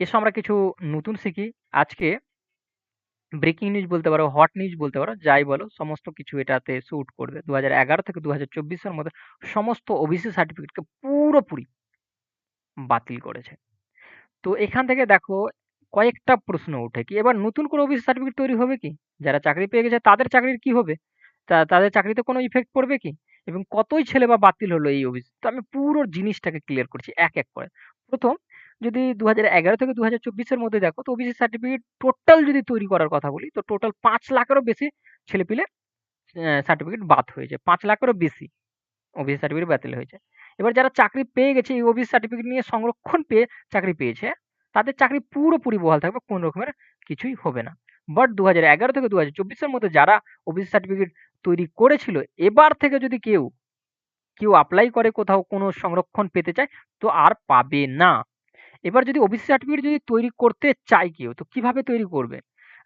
এসো আমরা কিছু নতুন শিখি। আজকে ব্রেকিং নিউজ বলতে পারো হট নিউজ বলতে পারো, যাই বলো, সমস্ত কিছু এটাতে শ্যুট করবে। দু থেকে দু হাজার মধ্যে সমস্ত ওবিসি সার্টিফিকেটকে পুরোপুরি বাতিল করেছে। তো এখান থেকে দেখো, কয়েকটা প্রশ্ন ওঠে কি, এবার নতুন করে ওবিসি সার্টিফিকেট তৈরি হবে কি? যারা চাকরি পেয়ে গেছে, তাদের চাকরির কি হবে? তা, তাদের চাকরিতে কোনো ইফেক্ট পড়বে কি? এবং কতই ছেলে বা বাতিল হলো এই ওবিসি তো আমি পুরো জিনিসটাকে ক্লিয়ার করছি এক এক করে। প্রথম যদি দু এগারো থেকে দু হাজার চব্বিশের মধ্যে দেখো, তো ওবিসি সার্টিফিকেট টোটাল যদি তৈরি করার কথা বলি, তো টোটাল পাঁচ লাখেরও বেশি ছেলেপিলে সার্টিফিকেট বাদ হয়েছে। পাঁচ লাখেরও বেশি ওবিসি সার্টিফিকেট বাতিল হয়েছে। এবার যারা চাকরি পেয়ে গেছে, এই ওবিসি সার্টিফিকেট নিয়ে সংরক্ষণ পেয়ে চাকরি পেয়েছে, তাদের চাকরি পুরোপুরি বহাল থাকবে, কোনো রকমের কিছুই হবে না। বাট দু এগারো থেকে দু হাজার চব্বিশের মধ্যে যারা ওবিসি সার্টিফিকেট তৈরি করেছিল, এবার থেকে যদি কেউ কেউ অ্যাপ্লাই করে কোথাও কোনো সংরক্ষণ পেতে চায়, তো আর পাবে না। এবার যদি ওবিসি সার্টিফিকেট যদি তৈরি করতে চায় কেউ, তো কীভাবে তৈরি করবে?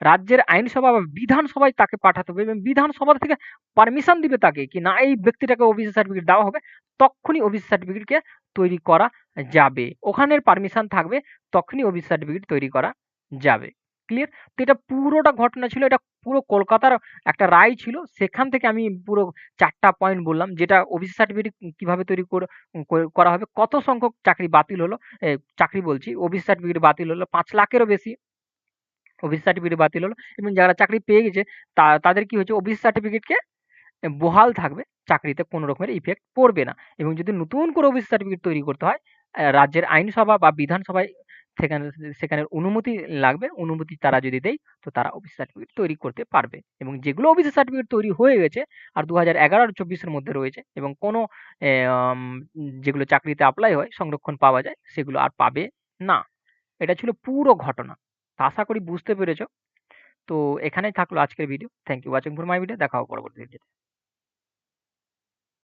রাজ্যের আইনসভা বা বিধানসভায় তাকে পাঠাতে হবে এবং বিধানসভা থেকে পারমিশন দিবে তাকে কি না এই ব্যক্তিটাকে ওবিসি সার্টিফিকেট দেওয়া হবে, তখনই ওবিসি সার্টিফিকেটকে তৈরি করা যাবে। ওখানের পারমিশন থাকবে, তখনই ওবিসি সার্টিফিকেট তৈরি করা যাবে। ক্লিয়ার তো এটা পুরোটা ঘটনা ছিল, এটা পুরো কলকাতার একটা রায় ছিল। সেখান থেকে আমি পুরো চারটা পয়েন্ট বললাম, যেটা ওবিসি সার্টিফিকেট কীভাবে তৈরি কর- হবে, কত সংখ্যক চাকরি বাতিল হলো চাকরি বলছি ওবিসি সার্টিফিকেট বাতিল হলো, পাঁচ লাখেরও বেশি ওবিসি সার্টিফিকেট বাতিল হলো, এবং যারা চাকরি পেয়ে গেছে, তা, তাদের কি হচ্ছে ওবিসি সার্টিফিকেটকে বহাল থাকবে, চাকরিতে কোনো রকমের ইফেক্ট পড়বে না। এবং যদি নতুন করে ওবিসি সার্টিফিকেট তৈরি করতে হয় রাজ্যের আইনসভা বা বিধানসভায় সেখানে সেখানে অনুমতি লাগবে, অনুমতি তারা যদি দেয়, তো তারা অফিস সার্টিফিকেট তৈরি করতে পারবে। এবং যেগুলো অফিস সার্টিফিকেট তৈরি হয়ে গেছে, আর দু হাজার এগারো আর চব্বিশের মধ্যে রয়েছে, এবং কোনো যেগুলো চাকরিতে অ্যাপ্লাই হয়, সংরক্ষণ পাওয়া যায়, সেগুলো আর পাবে না। এটা ছিল পুরো ঘটনা। তা আশা করি বুঝতে পেরেছ। তো এখানেই থাকল আজকের video thank you watching for my video দেখা হবে পরবর্তী ভিডিও